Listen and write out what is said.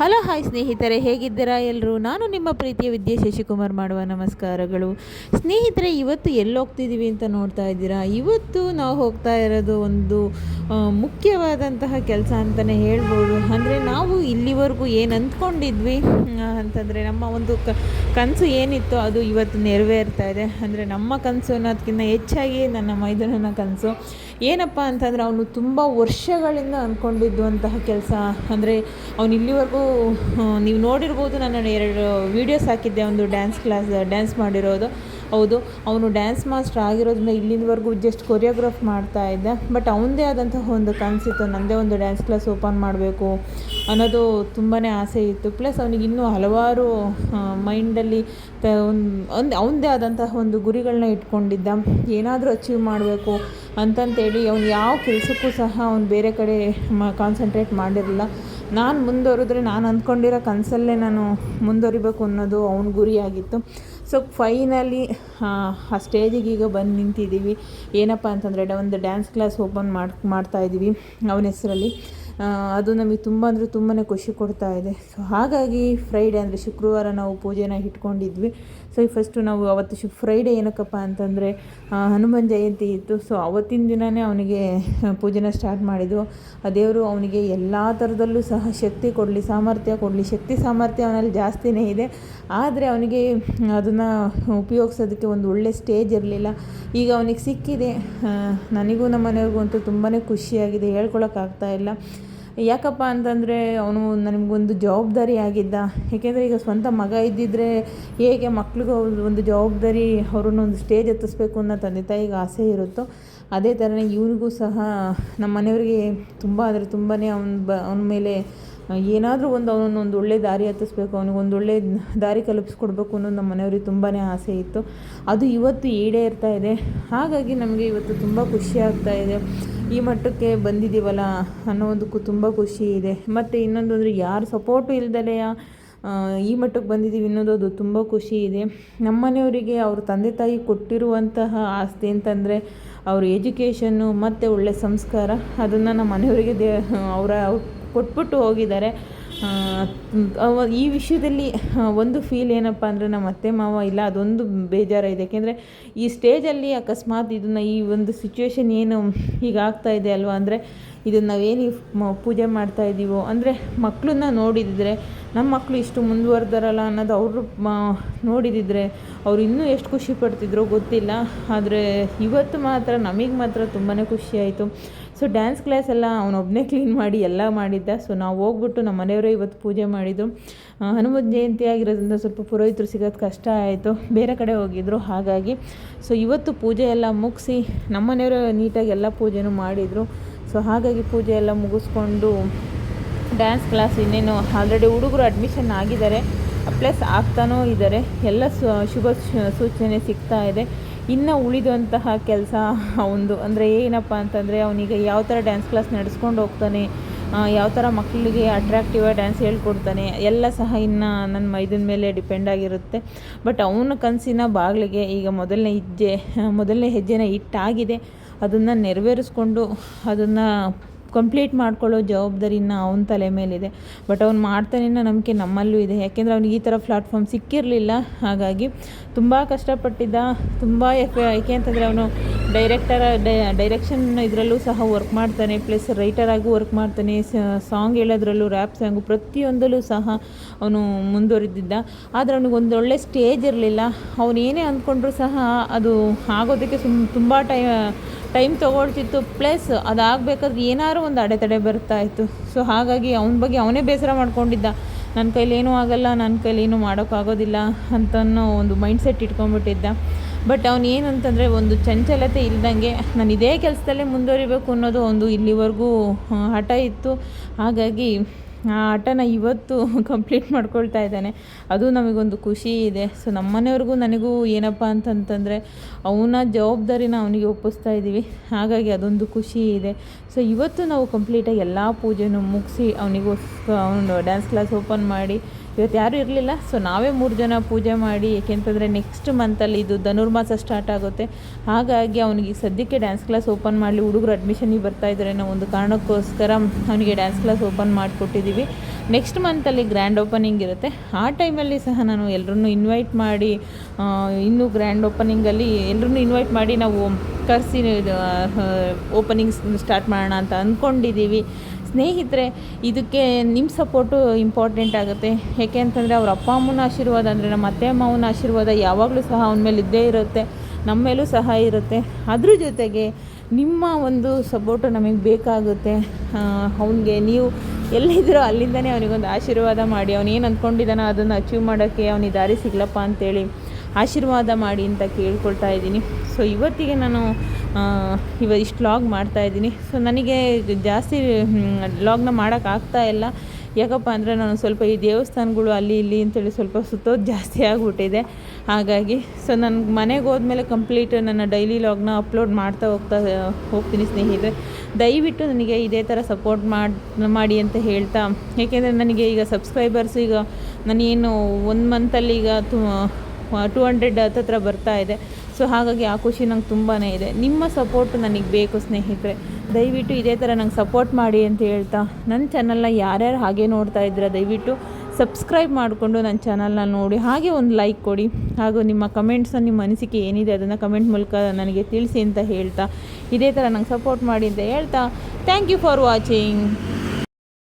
Hello, hi ಸ್ನೇಹಿತರೆ, ಹೇಗಿದ್ದೀರಾ ಎಲ್ಲರೂ ನಾನು ನಿಮ್ಮ ಪ್ರೀತಿಯ ವಿದ್ಯೆ ಶಶಿಕುಮಾರ್ ಮಾಡುವ ನಮಸ್ಕಾರಗಳು. ಸ್ನೇಹಿತರೆ, ಇವತ್ತು ಎಲ್ಲಿ ಹೋಗ್ತಿದ್ದೀವಿ ಅಂತ ನೋಡ್ತಾ ಇದ್ದೀರಾ? ಇವತ್ತು ನಾವು ಹೋಗ್ತಾ ಇರೋದು ಒಂದು ಮುಖ್ಯವಾದಂತಹ ಕೆಲಸ ಅಂತಲೇ ಹೇಳ್ಬೋದು. ಅಂದರೆ ನಾವು ಇಲ್ಲಿವರೆಗೂ ಏನು ಅಂದ್ಕೊಂಡಿದ್ವಿ ಅಂತಂದರೆ ನಮ್ಮ ಒಂದು ಕನಸು ಏನಿತ್ತು ಅದು ಇವತ್ತು ನೆರವೇರ್ತಾ ಇದೆ. ಅಂದರೆ ನಮ್ಮ ಕನಸು ಅನ್ನೋದಕ್ಕಿಂತ ಹೆಚ್ಚಾಗಿ ನನ್ನ ಮೈದನನ ಕನಸು. ಏನಪ್ಪ ಅಂತಂದರೆ ಅವನು ತುಂಬ ವರ್ಷಗಳಿಂದ ಅಂದ್ಕೊಂಡಿದ್ದಂತಹ ಕೆಲಸ. ಅಂದರೆ ಅವನು ಇಲ್ಲಿವರೆಗೂ ನೀವು ನೋಡಿರ್ಬೋದು ನಾನು ಎರಡು ವೀಡಿಯೋಸ್ ಹಾಕಿದ್ದೆ, ಒಂದು ಡ್ಯಾನ್ಸ್ ಕ್ಲಾಸ್ ಡ್ಯಾನ್ಸ್ ಮಾಡಿರೋದು. ಹೌದು, ಅವನು ಡ್ಯಾನ್ಸ್ ಮಾಸ್ಟರ್ ಆಗಿರೋದ್ರಿಂದ ಇಲ್ಲಿಂದವರೆಗೂ ಜಸ್ಟ್ ಕೊರಿಯೋಗ್ರಾಫ್ ಮಾಡ್ತಾ ಇದ್ದೆ. ಬಟ್ ಅವನದೇ ಆದಂತಹ ಒಂದು ಕನಸಿತ್ತು ನನ್ನದೇ ಒಂದು ಡ್ಯಾನ್ಸ್ ಕ್ಲಾಸ್ ಓಪನ್ ಮಾಡಬೇಕು ಅನ್ನೋದು ತುಂಬಾ ಆಸೆ ಇತ್ತು. ಪ್ಲಸ್ ಅವನಿಗೆ ಇನ್ನೂ ಹಲವಾರು ಮೈಂಡಲ್ಲಿ ತ, ಒಂದು ಅವನದೇ ಆದಂತಹ ಒಂದು ಗುರಿಗಳನ್ನ ಇಟ್ಕೊಂಡಿದ್ದ. ಏನಾದರೂ ಅಚೀವ್ ಮಾಡಬೇಕು ಅಂತಂತೇಳಿ ಅವ್ನು ಯಾವ ಕೆಲಸಕ್ಕೂ ಸಹ ಅವ್ನು ಬೇರೆ ಕಡೆ ಮ ಕಾನ್ಸಂಟ್ರೇಟ್ ಮಾಡಿರಲಿಲ್ಲ. ನಾನು ಮುಂದುವರಿದ್ರೆ ನಾನು ಅಂದ್ಕೊಂಡಿರೋ ಕನಸಲ್ಲೇ ನಾನು ಮುಂದುವರಿಬೇಕು ಅನ್ನೋದು ಅವನ ಗುರಿಯಾಗಿತ್ತು. ಸೊ ಫೈನಲಿ ಆ ಸ್ಟೇಜಿಗೆ ಈಗ ಬಂದು ನಿಂತಿದ್ದೀವಿ ಏನಪ್ಪ ಅಂತಂದರೆ ಒಂದು ಡ್ಯಾನ್ಸ್ ಕ್ಲಾಸ್ ಓಪನ್ ಮಾಡಿ, ಮಾಡ್ತಾ ಇದ್ದೀವಿ ಅವನ ಹೆಸರಲ್ಲಿ. ಅದು ನಮಗೆ ತುಂಬ ಅಂದರೆ ತುಂಬಾ ಖುಷಿ ಕೊಡ್ತಾ ಇದೆ. ಸೊ ಹಾಗಾಗಿ ಫ್ರೈಡೇ ಅಂದರೆ ಶುಕ್ರವಾರ ನಾವು ಪೂಜೆನ ಇಟ್ಕೊಂಡಿದ್ವಿ. ಸೊ ಈ ಫಸ್ಟು ನಾವು ಅವತ್ತು ಶು ಫ್ರೈಡೇ ಏನಕ್ಕಪ್ಪ ಅಂತಂದರೆ ಹನುಮಾನ್ ಜಯಂತಿ ಇತ್ತು. ಸೊ ಅವತ್ತಿನ ದಿನವೇ ಅವನಿಗೆ ಪೂಜೆನ ಸ್ಟಾರ್ಟ್ ಮಾಡಿದ್ರು ಆ ದೇವರು ಅವನಿಗೆ ಎಲ್ಲ ಥರದಲ್ಲೂ ಸಹ ಶಕ್ತಿ ಕೊಡಲಿ, ಸಾಮರ್ಥ್ಯ ಕೊಡಲಿ. ಶಕ್ತಿ ಸಾಮರ್ಥ್ಯ ಅವನಲ್ಲಿ ಜಾಸ್ತಿನೇ ಇದೆ. ಆದರೆ ಅವನಿಗೆ ಅದನ್ನು ಉಪಯೋಗಿಸೋದಕ್ಕೆ ಒಂದು ಒಳ್ಳೆ ಸ್ಟೇಜ್ ಇರಲಿಲ್ಲ. ಈಗ ಅವನಿಗೆ ಸಿಕ್ಕಿದೆ. ನನಗೂ ನಮ್ಮ ಮನೆಯವ್ರಿಗೂ ಅಂತೂ ತುಂಬಾ ಖುಷಿಯಾಗಿದೆ. ಹೇಳ್ಕೊಳಕ್ಕಾಗ್ತಾ ಇಲ್ಲ. ಯಾಕಪ್ಪ ಅಂತಂದರೆ ಅವನು ನನಗೊಂದು ಜವಾಬ್ದಾರಿ ಆಗಿದ್ದ. ಏಕೆಂದರೆ ಈಗ ಸ್ವಂತ ಮಗ ಇದ್ದಿದ್ದರೆ ಹೇಗೆ ಮಕ್ಳಿಗೂ ಒಂದು ಜವಾಬ್ದಾರಿ ಅವ್ರನ್ನ ಒಂದು ಸ್ಟೇಜ್ ಎತ್ತಿಸ್ಬೇಕು ಅನ್ನೋ ತಂದೆ ತಾಯಿಗೆ ಆಸೆ ಇರುತ್ತೋ, ಅದೇ ಥರನೇ ಇವನಿಗೂ ಸಹ ನಮ್ಮ ಮನೆಯವರಿಗೆ ತುಂಬ ಅಂದರೆ ತುಂಬಾ ಅವನ ಬ ಅವನ ಮೇಲೆ ಏನಾದರೂ ಒಂದು ಅವನನ್ನು ಒಂದು ಒಳ್ಳೆ ದಾರಿ ಹತ್ತಿಸ್ಬೇಕು, ಅವನಿಗೆ ಒಂದು ಒಳ್ಳೆ ದಾರಿ ಕಲ್ಪಿಸ್ಕೊಡ್ಬೇಕು ಅನ್ನೋದು ನಮ್ಮ ಮನೆಯವ್ರಿಗೆ ತುಂಬಾ ಆಸೆ ಇತ್ತು. ಅದು ಇವತ್ತು ಈಡೇರ್ತಾ ಇದೆ. ಹಾಗಾಗಿ ನಮಗೆ ಇವತ್ತು ತುಂಬ ಖುಷಿ ಆಗ್ತಾ ಇದೆ. ಈ ಮಟ್ಟಕ್ಕೆ ಬಂದಿದ್ದೀವಲ್ಲ ಅನ್ನೋದಕ್ಕೂ ತುಂಬ ಖುಷಿ ಇದೆ. ಮತ್ತು ಇನ್ನೊಂದು ಅಂದರೆ ಯಾರು ಸಪೋರ್ಟು ಇಲ್ದಲೆಯ ಈ ಮಟ್ಟಕ್ಕೆ ಬಂದಿದ್ದೀವಿ ಅನ್ನೋದು ಅದು ತುಂಬ ಖುಷಿ ಇದೆ. ನಮ್ಮ ಮನೆಯವರಿಗೆ ಅವ್ರ ತಂದೆ ತಾಯಿ ಕೊಟ್ಟಿರುವಂತಹ ಆಸ್ತಿ ಅಂತಂದರೆ ಅವ್ರ ಎಜುಕೇಷನ್ನು ಮತ್ತು ಒಳ್ಳೆ ಸಂಸ್ಕಾರ. ಅದನ್ನು ನಮ್ಮ ಮನೆಯವರಿಗೆ ದೇ ಅವರ ಕೊಟ್ಬಿಟ್ಟು ಹೋಗಿದ್ದಾರೆ. ಈ ವಿಷಯದಲ್ಲಿ ಒಂದು ಫೀಲ್ ಏನಪ್ಪ ಅಂದರೆ ನಮ್ಮ ಅತ್ತೆ ಮಾವ ಇಲ್ಲ, ಅದೊಂದು ಬೇಜಾರಾಗಿದೆ ಯಾಕೆಂದರೆ ಈ ಸ್ಟೇಜಲ್ಲಿ ಅಕಸ್ಮಾತ್ ಇದನ್ನು ಈ ಒಂದು ಸಿಚುವೇಶನ್ ಏನು ಈಗ ಇದೆ ಅಲ್ವಾ ಅಂದರೆ ಇದನ್ನು ನಾವೇನು ಪೂಜೆ ಮಾಡ್ತಾ ಇದ್ದೀವೋ ಅಂದರೆ ಮಕ್ಕಳನ್ನ ನೋಡಿದಿದ್ರೆ ನಮ್ಮ ಮಕ್ಕಳು ಇಷ್ಟು ಮುಂದುವರೆದಾರಲ್ಲ ಅನ್ನೋದು ಅವರು ನೋಡಿದಿದ್ರೆ ಅವ್ರು ಇನ್ನೂ ಎಷ್ಟು ಖುಷಿ ಪಡ್ತಿದ್ರೋ ಗೊತ್ತಿಲ್ಲ. ಆದರೆ ಇವತ್ತು ಮಾತ್ರ ನಮಗೆ ಮಾತ್ರ ತುಂಬಾ ಖುಷಿ ಆಯಿತು. ಸೊ ಡ್ಯಾನ್ಸ್ ಕ್ಲಾಸ್ ಎಲ್ಲ ಅವನೊಬ್ಬನೇ ಕ್ಲೀನ್ ಮಾಡಿ ಎಲ್ಲ ಮಾಡಿದ್ದ. ಸೊ ನಾವು ಹೋಗ್ಬಿಟ್ಟು ನಮ್ಮ ಮನೆಯವರೇ ಇವತ್ತು ಪೂಜೆ ಮಾಡಿದ್ದು. ಹನುಮಂತ ಜಯಂತಿ ಆಗಿರೋದ್ರಿಂದ ಸ್ವಲ್ಪ ಪುರೋಹಿತರು ಸಿಗೋದು ಕಷ್ಟ ಆಯಿತು. ಬೇರೆ ಕಡೆ ಹೋಗಿದ್ರು, ಹಾಗಾಗಿ. ಸೊ ಇವತ್ತು ಪೂಜೆ ಎಲ್ಲ ಮುಗಿಸಿ ನಮ್ಮ ಮನೆಯವರು ನೀಟಾಗಿ ಎಲ್ಲ ಪೂಜೆನೂ ಮಾಡಿದರು. ಸೊ ಹಾಗಾಗಿ ಪೂಜೆ ಎಲ್ಲ ಮುಗಿಸ್ಕೊಂಡು ಡ್ಯಾನ್ಸ್ ಕ್ಲಾಸ್ ಇನ್ನೇನು ಆಲ್ರೆಡಿ ಹುಡುಗರು ಅಡ್ಮಿಷನ್ ಆಗಿದ್ದಾರೆ. ಪ್ಲಸ್ ಆಗ್ತಾನೂ ಇದ್ದಾರೆ. ಎಲ್ಲ ಶುಭ ಸೂಚನೆ ಸಿಗ್ತಾ ಇದೆ. ಇನ್ನು ಉಳಿದಂತಹ ಕೆಲಸ ಅವನದು ಅಂದರೆ ಏನಪ್ಪ ಅಂತಂದರೆ ಅವನಿಗೆ ಯಾವ ಥರ ಡ್ಯಾನ್ಸ್ ಕ್ಲಾಸ್ ನಡೆಸ್ಕೊಂಡು ಹೋಗ್ತಾನೆ ಯಾವ ಥರ ಮಕ್ಕಳಿಗೆ ಅಟ್ರಾಕ್ಟಿವ್ ಡ್ಯಾನ್ಸ್ ಹೇಳ್ಕೊಡ್ತಾನೆ, ಎಲ್ಲ ಸಹ ಇನ್ನು ನನ್ನ ಮೈದನ ಮೇಲೆ ಡಿಪೆಂಡ್ ಆಗಿರುತ್ತೆ. ಬಟ್ ಅವನ ಕನಸಿನ ಬಾಗಿಲಿಗೆ ಈಗ ಮೊದಲನೇ ಹೆಜ್ಜೆ, ಮೊದಲನೇ ಹೆಜ್ಜೆನ ಇಟ್ಟಾಗಿದೆ ಅದನ್ನು ನೆರವೇರಿಸ್ಕೊಂಡು ಅದನ್ನು ಕಂಪ್ಲೀಟ್ ಮಾಡ್ಕೊಳ್ಳೋ ಜವಾಬ್ದಾರಿನ ಅವನ ತಲೆ ಮೇಲಿದೆ. ಬಟ್ ಅವ್ನು ಮಾಡ್ತಾನೆ ನಂಬಿಕೆ ನಮ್ಮಲ್ಲೂ ಇದೆ. ಯಾಕೆಂದರೆ ಅವ್ನಿಗೆ ಈ ಥರ ಪ್ಲಾಟ್ಫಾರ್ಮ್ ಸಿಕ್ಕಿರಲಿಲ್ಲ. ಹಾಗಾಗಿ ತುಂಬ ಕಷ್ಟಪಟ್ಟಿದ್ದ, ತುಂಬ ಯಾಕೆ ಯಾಕೆ ಅಂತಂದರೆ ಅವನು ಡೈರೆಕ್ಟರ್ ಡೈರೆಕ್ಷನ್ ಇದರಲ್ಲೂ ಸಹ ವರ್ಕ್ ಮಾಡ್ತಾನೆ. ಪ್ಲಸ್ ರೈಟರಾಗೂ ವರ್ಕ್ ಮಾಡ್ತಾನೆ. ಸಾಂಗ್ ಹೇಳೋದ್ರಲ್ಲೂ ರ್ಯಾಪ್ ಸಾಂಗು ಪ್ರತಿಯೊಂದಲ್ಲೂ ಸಹ ಅವನು ಮುಂದುವರೆದಿದ್ದ. ಆದರೆ ಅವನಿಗೆ ಒಂದು ಒಳ್ಳೆ ಸ್ಟೇಜ್ ಇರಲಿಲ್ಲ. ಅವನು ಏನೇ ಅಂದ್ಕೊಂಡ್ರೂ ಸಹ ಅದು ಆಗೋದಕ್ಕೆ ಸುಮ್, ತುಂಬ ಟೈಮ್ ಟೈಮ್ ತೊಗೊಳ್ತಿತ್ತು, ಪ್ಲಸ್ ಅದಾಗಬೇಕಾದ್ರೆ ಏನಾದ್ರು ಒಂದು ಅಡೆತಡೆ ಬರ್ತಾ ಇತ್ತು. ಸೊ ಹಾಗಾಗಿ ಅವನ ಬಗ್ಗೆ ಅವನೇ ಬೇಸರ ಮಾಡ್ಕೊಂಡಿದ್ದ. ನನ್ನ ಕೈಲೇನೂ ಆಗಲ್ಲ ನನ್ನ ಕೈಲೇನೂ ಮಾಡೋಕ್ಕಾಗೋದಿಲ್ಲ ಅಂತನೋ ಒಂದು ಮೈಂಡ್ಸೆಟ್ ಇಟ್ಕೊಂಡ್ಬಿಟ್ಟಿದ್ದ. ಬಟ್ ಅವನು ಏನಂತಂದರೆ ಒಂದು ಚಂಚಲತೆ ಇಲ್ದಂಗೆ ನಾನು ಇದೇ ಕೆಲಸದಲ್ಲೇ ಮುಂದುವರಿಬೇಕು ಅನ್ನೋದು ಒಂದು ಇಲ್ಲಿವರೆಗೂ, ಹಠ ಇತ್ತು. ಹಾಗಾಗಿ ಆ, ಆಟನ ಇವತ್ತು ಕಂಪ್ಲೀಟ್ ಮಾಡ್ಕೊಳ್ತಾ ಇದ್ದಾನೆ. ಅದು ನಮಗೊಂದು ಖುಷಿ ಇದೆ. ಸೊ ನಮ್ಮ ಮನೆಯವ್ರಿಗೂ ನನಗೂ ಏನಪ್ಪ ಅಂತಂತಂದರೆ, ಅವನ ಜವಾಬ್ದಾರಿನ ಅವನಿಗೆ ಒಪ್ಪಿಸ್ತಾ ಇದ್ದೀವಿ. ಹಾಗಾಗಿ ಅದೊಂದು ಖುಷಿ ಇದೆ. ಸೊ ಇವತ್ತು ನಾವು ಕಂಪ್ಲೀಟಾಗಿ ಎಲ್ಲ ಪೂಜೆನೂ ಮುಗಿಸಿ ಅವನಿಗೋಸ್ಕರ ಅವನು ಡ್ಯಾನ್ಸ್ ಕ್ಲಾಸ್ ಓಪನ್ ಮಾಡಿ ಇವತ್ತು ಯಾರೂ ಇರಲಿಲ್ಲ. ಸೊ ನಾವೇ ಮೂರು ಜನ ಪೂಜೆ ಮಾಡಿ ಏಕೆಂತಂದರೆ ನೆಕ್ಸ್ಟ್ ಮಂತಲ್ಲಿ ಇದು ಧನುರ್ಮಾಸ ಸ್ಟಾರ್ಟ್ ಆಗುತ್ತೆ. ಹಾಗಾಗಿ ಅವನಿಗೆ ಸದ್ಯಕ್ಕೆ ಡ್ಯಾನ್ಸ್ ಕ್ಲಾಸ್ ಓಪನ್ ಮಾಡಲಿ. ಹುಡುಗರು ಅಡ್ಮಿಷನಿಗೆ ಬರ್ತಾ ಇದ್ದಾರೆ ಅನ್ನೋ ಒಂದು ಕಾರಣಕ್ಕೋಸ್ಕರ ಅವನಿಗೆ ಡ್ಯಾನ್ಸ್ ಕ್ಲಾಸ್ ಓಪನ್ ಮಾಡಿಕೊಟ್ಟಿದ್ದೀವಿ. ನೆಕ್ಸ್ಟ್ ಮಂತಲ್ಲಿ ಗ್ರ್ಯಾಂಡ್ ಓಪನಿಂಗ್ ಇರುತ್ತೆ. ಆ ಟೈಮಲ್ಲಿ ಸಹ ನಾನು ಎಲ್ಲರನ್ನೂ ಇನ್ವೈಟ್ ಮಾಡಿ ಇನ್ನೂ ಗ್ರ್ಯಾಂಡ್ ಓಪನಿಂಗಲ್ಲಿ ಎಲ್ಲರನ್ನೂ ಇನ್ವೈಟ್ ಮಾಡಿ ನಾವು ಕರೆಸಿ ಓಪನಿಂಗ್ ಸ್ಟಾರ್ಟ್ ಮಾಡೋಣ ಅಂತ ಅಂದ್ಕೊಂಡಿದ್ದೀವಿ ಸ್ನೇಹಿತರೆ, ಇದಕ್ಕೆ ನಿಮ್ಮ ಸಪೋರ್ಟು ಇಂಪಾರ್ಟೆಂಟ್ ಆಗುತ್ತೆ. ಯಾಕೆ ಅಂತಂದರೆ ಅವ್ರ ಅಪ್ಪ ಅಮ್ಮನ ಆಶೀರ್ವಾದ ಅಂದರೆ ನಮ್ಮ ಅತ್ತೆ ಮಾವನ ಆಶೀರ್ವಾದ ಯಾವಾಗಲೂ ಸಹ ಅವನ ಮೇಲೆ ಇದ್ದೇ ಇರುತ್ತೆ, ನಮ್ಮ ಮೇಲೂ ಸಹ ಇರುತ್ತೆ. ಅದ್ರ ಜೊತೆಗೆ ನಿಮ್ಮ ಒಂದು ಸಪೋರ್ಟು ನಮಗೆ ಬೇಕಾಗುತ್ತೆ. ಅವನಿಗೆ ನೀವು ಎಲ್ಲಿದ್ದೀರೋ ಅಲ್ಲಿಂದನೇ ಅವನಿಗೊಂದು ಆಶೀರ್ವಾದ ಮಾಡಿ. ಅವನೇನು ಅಂದ್ಕೊಂಡಿದ್ದಾನೋ ಅದನ್ನು ಅಚೀವ್ ಮಾಡೋಕ್ಕೆ ಅವನಿಗೆ ದಾರಿ ಸಿಗ್ಲಪ್ಪ ಅಂತೇಳಿ ಆಶೀರ್ವಾದ ಮಾಡಿ ಅಂತ ಕೇಳ್ಕೊಳ್ತಾ ಇದ್ದೀನಿ. ಸೊ ಇವತ್ತಿಗೆ ನಾನು ಇವ ಇಷ್ಟು ಲಾಗ್ ಮಾಡ್ತಾಯಿದ್ದೀನಿ ಸೊ ನನಗೆ ಜಾಸ್ತಿ ಲಾಗ್ನ ಮಾಡೋಕ್ಕಾಗ್ತಾ ಇಲ್ಲ. ಯಾಕಪ್ಪ ಅಂದರೆ ನಾನು ಸ್ವಲ್ಪ ಈ ದೇವಸ್ಥಾನಗಳು ಅಲ್ಲಿ ಇಲ್ಲಿ ಅಂತೇಳಿ ಸ್ವಲ್ಪ ಸುತ್ತೋದು ಜಾಸ್ತಿ ಆಗಿಬಿಟ್ಟಿದೆ. ಹಾಗಾಗಿ ಸೊ ನನ್ನ ಮನೆಗೆ ಹೋದ್ಮೇಲೆ ಕಂಪ್ಲೀಟ್ ನನ್ನ ಡೈಲಿ ಲಾಗ್ನ ಅಪ್ಲೋಡ್ ಮಾಡ್ತಾ ಹೋಗ್ತಾ, ಹೋಗ್ತೀನಿ ಸ್ನೇಹಿತರೆ. ದಯವಿಟ್ಟು ನನಗೆ ಇದೇ ಥರ ಸಪೋರ್ಟ್ ಮಾಡಿ ಮಾಡಿ ಅಂತ ಹೇಳ್ತಾ, ಏಕೆಂದರೆ ನನಗೆ ಈಗ ಸಬ್ಸ್ಕ್ರೈಬರ್ಸ್ ಈಗ ನಾನೇನು ಒಂದು ಮಂತಲ್ಲಿ ಈಗ, ತು ಟು ಹಂಡ್ರೆಡ್ ಹತ್ರ ಬರ್ತಾ ಇದೆ. ಸೊ ಹಾಗಾಗಿ ಆ ಖುಷಿ ನಂಗೆ ತುಂಬಾ ಇದೆ. ನಿಮ್ಮ ಸಪೋರ್ಟ್ ನನಗೆ ಬೇಕು ಸ್ನೇಹಿತರೆ. ದಯವಿಟ್ಟು ಇದೇ ಥರ ನಂಗೆ ಸಪೋರ್ಟ್ ಮಾಡಿ ಅಂತ ಹೇಳ್ತಾ ನನ್ನ ಚಾನಲ್ನ ಯಾರ್ಯಾರು ಹಾಗೆ ನೋಡ್ತಾ ಇದ್ದೀರಾ ದಯವಿಟ್ಟು ಸಬ್ಸ್ಕ್ರೈಬ್ ಮಾಡಿಕೊಂಡು ನನ್ನ ಚಾನಲ್ನ ನೋಡಿ. ಹಾಗೆ ಒಂದು ಲೈಕ್ ಕೊಡಿ. ಹಾಗೂ ನಿಮ್ಮ ಕಮೆಂಟ್ಸ್ ನಿಮ್ಮ ಅನಿಸಿಕೆ ಏನಿದೆ ಅದನ್ನು ಕಮೆಂಟ್ ಮೂಲಕ ನನಗೆ ತಿಳಿಸಿ ಅಂತ ಹೇಳ್ತಾ ಇದೇ ಥರ ನಂಗೆ ಸಪೋರ್ಟ್ ಮಾಡಿ ಅಂತ ಹೇಳ್ತಾ. Thank you for watching